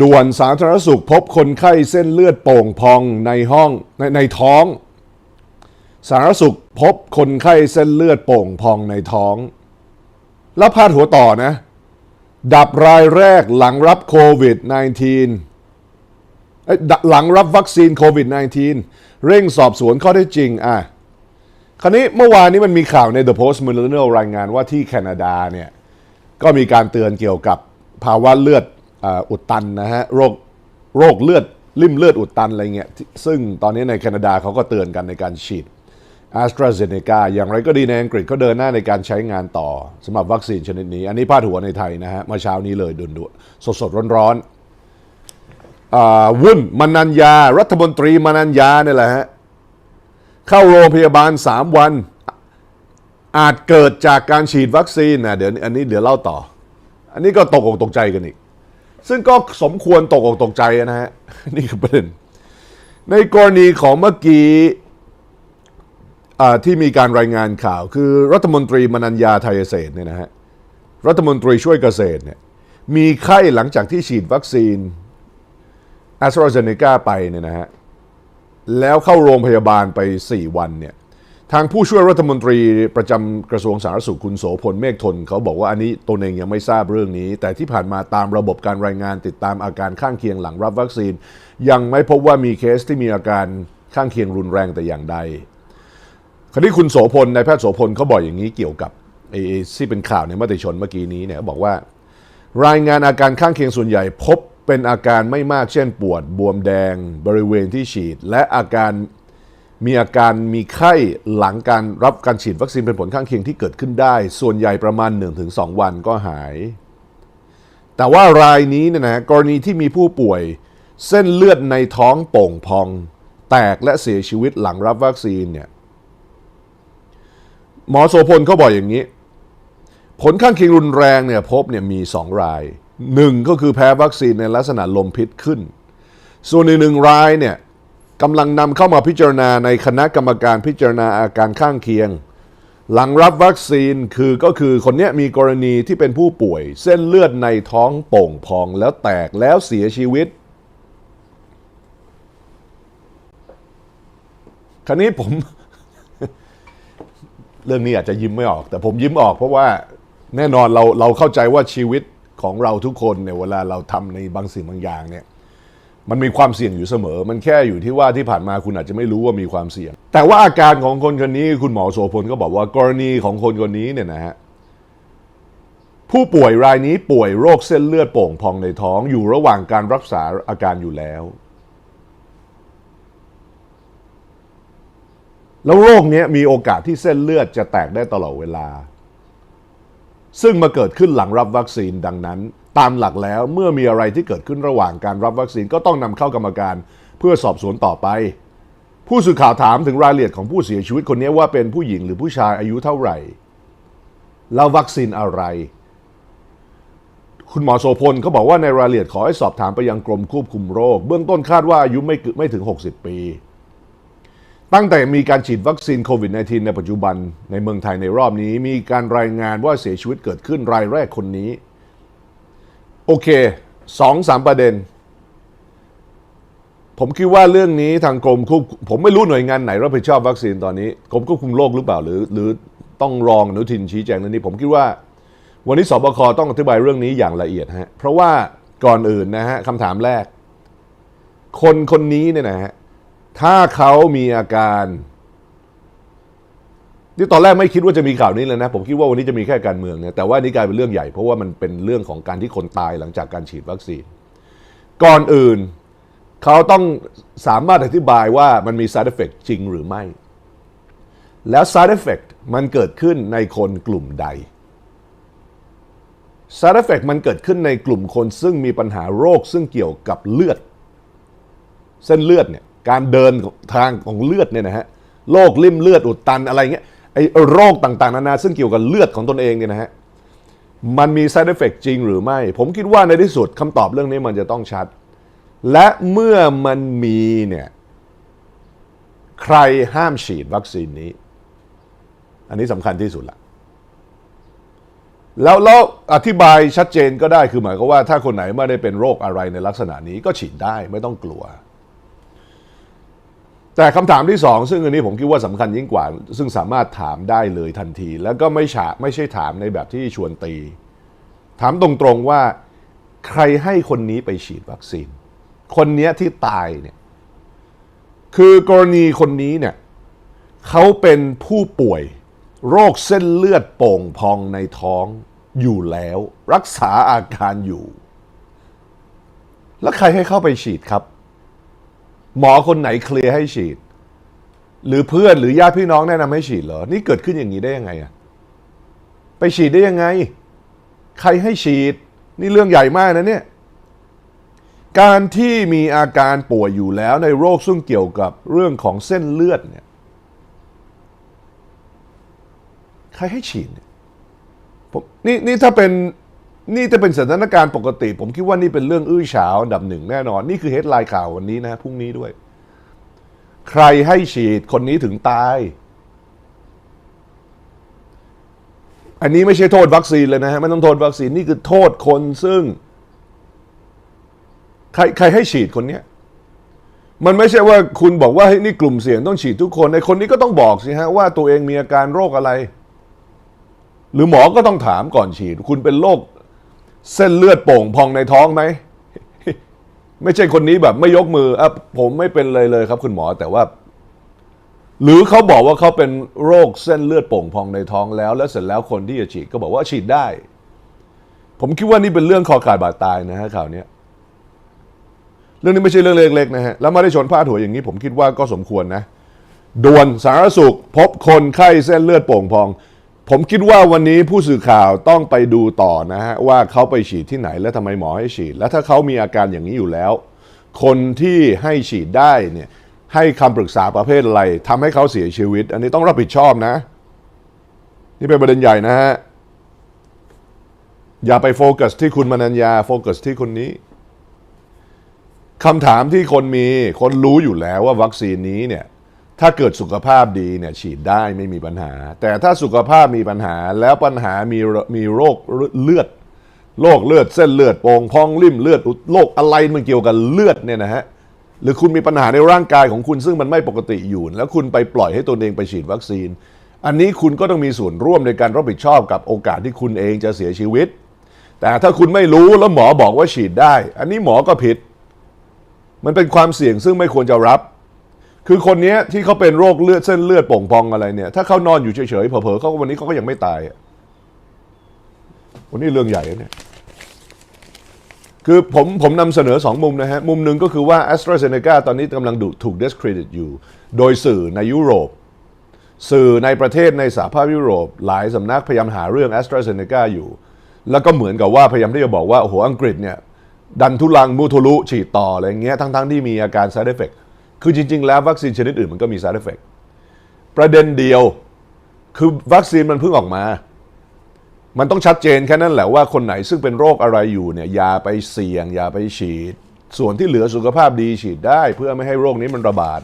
ด่วนสาธารณสุขพบคนไข้เส้นเลือดโป่งพองในห้องในในท้อง สาธารณสุขพบคนไข้เส้นเลือดโป่งพองในท้อง แล้วพาดหัวต่อนะ ดับรายแรกหลังรับโควิด -19 หลังรับวัคซีนโควิด -19 เร่งสอบสวนข้อเท็จจริงอะคราวนี้เมื่อวานนี้มันมีข่าวใน The Post Millennial รายงานว่าที่แคนาดาเนี่ยก็มีการเตือนเกี่ยวกับภาวะเลือด อุดตันนะฮะโรคโรคเลือดริ่มเลือดอุดตันอะไรเงี้ยซึ่งตอนนี้ในแคนาดาเขาก็เตือนกันในการฉีด a s t r a z เซ e c a อย่างไรก็ดีในอังกฤษเขาเดินหน้าในการใช้งานต่อสำหรับวัคซีนชนิดนี้ อันนี้พาดหัวในไทยนะฮะเมื่อเช้านี้เลยด่วนๆสดๆร้อนๆอ่าวุ่นมนัญญา รัฐมนตรีมนัญญาเนี่ยแหละฮะเข้าโรงพยาบาล 3 วัน อาจเกิดจากการฉีดวัคซีนนะเดี๋ยวอันนี้เดี๋ยวเล่าต่อ อันนี้ก็ตกอกตกใจกันอีก ซึ่งก็สมควรตกอกตกใจนะฮะ นี่คือประเด็น ในกรณีของเมื่อกี้ที่มีการรายงานข่าว คือรัฐมนตรีมนัญญาไทยเศษเนี่ยนะฮะรัฐมนตรีช่วยเกษตรเนี่ยมีไข้หลังจากที่ฉีดวัคซีนแอสตราเซเนกาไปเนี่ยนะฮะแล้วเข้าโรงพยาบาลไป 4 วันเนี่ย ทางผู้ช่วยรัฐมนตรีประจำกระทรวงสาธารณสุขคุณโสพลเมฆทน เขาบอกว่าอันนี้ตนเองยังไม่ทราบเรื่องนี้ แต่ที่ผ่านมาตามระบบการรายงานติดตามอาการข้างเคียงหลังรับวัคซีน ยังไม่พบว่ามีเคสที่มีอาการข้างเคียงรุนแรงแต่อย่างใดคราวนี้คุณโสพลนายแพทย์โสพลเขาบอกอย่างนี้เกี่ยวกับไอ้ที่เป็นข่าวในมติชนเมื่อกี้นี้เนี่ยเขาบอกว่า รายงานอาการข้างเคียงส่วนใหญ่พบเป็นอาการไม่มากเช่นปวด บวมแดง บริเวณที่ฉีด และอาการ มีอาการมีไข้หลังการรับการฉีดวัคซีนเป็นผลข้างเคียงที่เกิดขึ้นได้ ส่วนใหญ่ประมาณ 1-2 วันก็หาย แต่ว่ารายนี้เนี่ยนะกรณีที่มีผู้ป่วย เส้นเลือดในท้องโป่งพอง แตกและเสียชีวิตหลังรับวัคซีนเนี่ยหมอโสพลเขาบอกอย่างนี้ ผลข้างเคียงรุนแรงเนี่ยพบเนี่ยมี 2 รายหนึ่งก็คือแพ้วัคซีนในลักษณะลมพิษขึ้น ส่วนอีกหนึ่งรายเนี่ย กำลังนำเข้ามาพิจารณาในคณะกรรมการพิจารณาอาการข้างเคียง หลังรับวัคซีนคือก็คือคนนี้มีกรณีที่เป็นผู้ป่วย เส้นเลือดในท้องโป่งพองแล้วแตกแล้วเสียชีวิต คราวนี้ผม เรื่องนี้อาจจะยิ้มไม่ออก แต่ผมยิ้มออกเพราะว่าแน่นอนเราเราเข้าใจว่าชีวิตของเราทุกคนเนี่ยเวลาเราทำในบางสิ่งบางอย่างเนี่ย มันมีความเสี่ยงอยู่เสมอ มันแค่อยู่ที่ว่าที่ผ่านมาคุณอาจจะไม่รู้ว่ามีความเสี่ยง แต่ว่าอาการของคนคนนี้คุณหมอโสพลก็บอกว่ากรณีของคนคนนี้เนี่ยนะฮะผู้ป่วยรายนี้ป่วยโรคเส้นเลือดโป่งพองในท้องอยู่ระหว่างการรักษาอาการอยู่แล้ว แล้วโรคเนี้ยมีโอกาสที่เส้นเลือดจะแตกได้ตลอดเวลา ซึ่งมาเกิดขึ้นหลังรับวัคซีนดังนั้น ตามหลักแล้วเมื่อมีอะไรที่เกิดขึ้นระหว่างการรับวัคซีนก็ต้องนำเข้ากรรมการเพื่อสอบสวนต่อไป ผู้สื่อข่าวถามถึงรายละเอียดของผู้เสียชีวิตคนนี้ว่าเป็นผู้หญิงหรือผู้ชายอายุเท่าไหร่ แล้ววัคซีนอะไร คุณหมอโสพลเขาบอกว่าในรายละเอียดขอให้สอบถามไปยังกรมควบคุมโรค เบื้องต้นคาดว่าอายุไม่เกินไม่ถึง 60 ปี ตั้งแต่มีการฉีดวัคซีนโควิด -19 ในปัจจุบันในเมืองไทยในรอบนี้ มีการรายงานว่าเสียชีวิตเกิดขึ้นรายแรกคนนี้ อเคสองสามประเด็น ผมคิดว่าเรื่องนี้ทางกรมควบผมไม่รู้หน่วยงานไหนรับผิดชอบวัคซีนตอนนี้กรมควบคุมโรคหรือเปล่าหรือ หรือต้องรองอนุทินชี้แจงเรื่องนี้ ผมคิดว่า วันนี้สบคต้องอธิบายเรื่องนี้อย่างละเอียดฮะเพราะว่าก่อนอื่นนะฮะคำถามแรก คนคนนี้เนี่ยนะฮะถ้าเขามีอาการ ที่ตอนแรกไม่คิดว่าจะมีข่าวนี้เลยนะ ผมคิดว่าวันนี้จะมีแค่การเมืองเนี่ยแต่ว่านี่กลายเป็นเรื่องใหญ่เพราะว่ามันเป็นเรื่องของการที่คนตายหลังจากการฉีดวัคซีน ก่อนอื่นเขาต้องสามารถอธิบายว่ามันมี side effect จริงหรือไม่ แล้ว side effect มันเกิดขึ้นในคนกลุ่มใด side effect มันเกิดขึ้นในกลุ่มคนซึ่งมีปัญหาโรคซึ่งเกี่ยวกับเลือด เส้นเลือดเนี่ยการเดินทางของเลือดเนี่ยนะฮะโรคลิ่มเลือดอุดตันอะไรเงี้ย ไอ้โรคต่างๆ นานาซึ่งเกี่ยวกับเลือดของตนเองเนี่ยนะฮะมันมี side effect จริงหรือไม่ ผมคิดว่าในที่สุดคำตอบเรื่องนี้มันจะต้องชัด และเมื่อมันมีเนี่ยใครห้ามฉีดวัคซีนนี้ อันนี้สำคัญที่สุดละแล้วแล้วอธิบายชัดเจนก็ได้คือหมายความว่าถ้าคนไหนไม่ได้เป็นโรคอะไรในลักษณะนี้ก็ฉีดได้ไม่ต้องกลัว แต่คำถามที่สองซึ่งอันนี้ผมคิดว่าสำคัญยิ่งกว่า ซึ่งสามารถถามได้เลยทันที แล้วก็ไม่ฉาไม่ใช่ถามในแบบที่ชวนตี ถามตรงๆว่าใครให้คนนี้ไปฉีดวัคซีน คนเนี้ยที่ตายเนี่ยคือกรณีคนนี้เนี่ยเขาเป็นผู้ป่วยโรคเส้นเลือดโป่งพองในท้องอยู่แล้ว รักษาอาการอยู่ แล้วใครให้เข้าไปฉีดครับ หมอคนไหนเคลียร์ให้ฉีด หรือเพื่อนหรือญาติพี่น้องแนะนำให้ฉีดเหรอ นี่เกิดขึ้นอย่างนี้ได้ยังไงอะไปฉีดได้ยังไง ใครให้ฉีด นี่เรื่องใหญ่มากนะเนี่ย การที่มีอาการป่วยอยู่แล้วในโรคซึ่งเกี่ยวกับเรื่องของเส้นเลือดเนี่ยใครให้ฉีดเนี่ยผมนี่นี่ถ้าเป็น นี่จะเป็นสถานการณ์ปกติ ผมคิดว่านี่เป็นเรื่องอื้อฉาวอันดับหนึ่งแน่นอน นี่คือเฮดไลน์ข่าววันนี้นะพรุ่งนี้ด้วย ใครให้ฉีดคนนี้ถึงตาย อันนี้ไม่ใช่โทษวัคซีนเลยนะฮะไม่ต้องโทษวัคซีนนี่คือโทษคนซึ่ง ใครใครให้ฉีดคนเนี้ยมันไม่ใช่ว่าคุณบอกว่าเฮ้นี่กลุ่มเสี่ยงต้องฉีดทุกคนในคนนี้ก็ต้องบอกสิฮะว่าตัวเองมีอาการโรคอะไร หรือหมอก็ต้องถามก่อนฉีด คุณเป็นโรค เส้นเลือดโป่งพองในท้องไหม ไม่ใช่คนนี้แบบไม่ยกมืออะผมไม่เป็นเลยเลยครับ คุณหมอแต่ว่า หรือเขาบอกว่าเขาเป็นโรคเส้นเลือดโป่งพองในท้องแล้ว แล้วเสร็จแล้วคนที่จะฉีดก็บอกว่าฉีดได้ ผมคิดว่านี่เป็นเรื่องคอขาดบาดตายนะฮะข่าวนี้เรื่องนี้ไม่ใช่เรื่องเล็กๆนะฮะแล้วมาได้ชนพาดหัวอย่างนี้ ผมคิดว่าก็สมควรนะด่วนสาธารณสุข พบคนไข้เส้นเลือดโป่งพอง ผมคิดว่าวันนี้ผู้สื่อข่าวต้องไปดูต่อนะฮะว่าเขาไปฉีดที่ไหนและทำไมหมอให้ฉีด และถ้าเขามีอาการอย่างนี้อยู่แล้ว คนที่ให้ฉีดได้เนี่ยให้คำปรึกษาประเภทอะไรทำให้เขาเสียชีวิต อันนี้ต้องรับผิดชอบนะ นี่เป็นประเด็นใหญ่นะฮะอย่าไปโฟกัสที่คุณมนัญญาโฟกัสที่คนนี้คำถามที่คนมีคนรู้อยู่แล้วว่าวัคซีนนี้เนี่ย ถ้าเกิดสุขภาพดีเนี่ยฉีดได้ไม่มีปัญหา แต่ถ้าสุขภาพมีปัญหาแล้วปัญหามีมีโรคเลือดโรคเลือดเส้นเลือดโป่งพองริ่มเลือดโรคอะไรมันเกี่ยวกับเลือดเนี่ยนะฮะหรือคุณมีปัญหาในร่างกายของคุณซึ่งมันไม่ปกติอยู่ แล้วคุณไปปล่อยให้ตนเองไปฉีดวัคซีน อันนี้คุณก็ต้องมีส่วนร่วมในการรับผิดชอบกับโอกาสที่คุณเองจะเสียชีวิต แต่ถ้าคุณไม่รู้แล้วหมอบอกว่าฉีดได้ อันนี้หมอก็ผิด มันเป็นความเสี่ยงซึ่งไม่ควรจะรับ คือคนนี้ที่เขาเป็นโรคเลือดเส้นเลือดโป่งพองอะไรเนี่ย ถ้าเขานอนอยู่เฉยๆเผลอๆเขาวันนี้เขาก็ยังไม่ตายอะวันนี้เรื่องใหญ่เนี่ย คือผมผมนำเสนอสองมุมนะฮะ มุมหนึ่งก็คือว่า a s t r a z เซ e c a ตอนนี้กำลังดูถูก discredit อยู่ โดยสื่อในยุโรป สื่อในประเทศในสหภาพยุโรป หลายสำนักพยายามหาเรื่อง a s t r a z เซ e c a อยู่ แล้วก็เหมือนกับว่าพยายามที่จะบอกว่า โอ้โห อังกฤษเนี่ย ดันทุลังมูทุลุฉีดต่ออะไรเงี้ย ทั้งๆที่มีอาการ side effect คือจริง ๆ แล้ววัคซีนชนิดอื่นมันก็มี side effect ประเด็นเดียวคือวัคซีนมันเพิ่งออกมา มันต้องชัดเจนแค่นั้นแหละว่าคนไหนซึ่งเป็นโรคอะไรอยู่เนี่ยอย่าไปเสี่ยง อย่าไปฉีด ส่วนที่เหลือสุขภาพดีฉีดได้ เพื่อไม่ให้โรคนี้มันระบาด